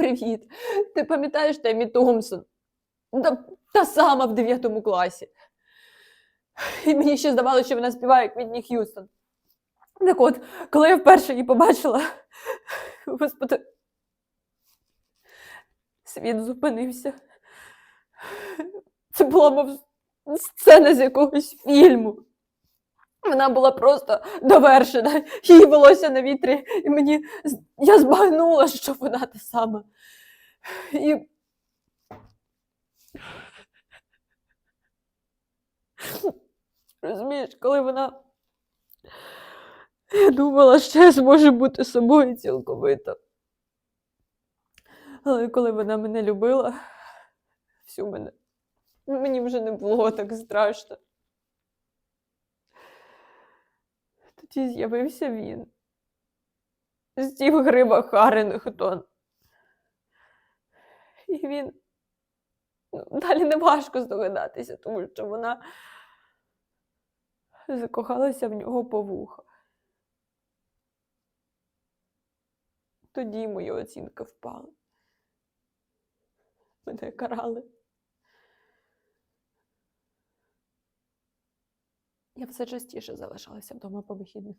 Привіт. Ти пам'ятаєш Темі Томпсон? Та, та сама в 9 класі. І мені ще здавалося, що вона співає як Відні Х'юстон. Так от, коли я вперше її побачила, господи, світ зупинився. Це була мов сцена з якогось фільму. Вона була просто довершена, її волосся на вітрі, і мені я збагнула, що вона та сама. І... Розумієш, коли вона. Я думала, що я зможу бути собою цілковито. Але коли вона мене любила, всю мене, мені вже не було так страшно. Тоді з'явився він. Стів Гриба Харингтон. І він. Ну, далі не важко здогадатися, тому що вона закохалася в нього по вуха. Тоді моя оцінка впала. Мене карали. Я все частіше залишалася вдома по вихідних.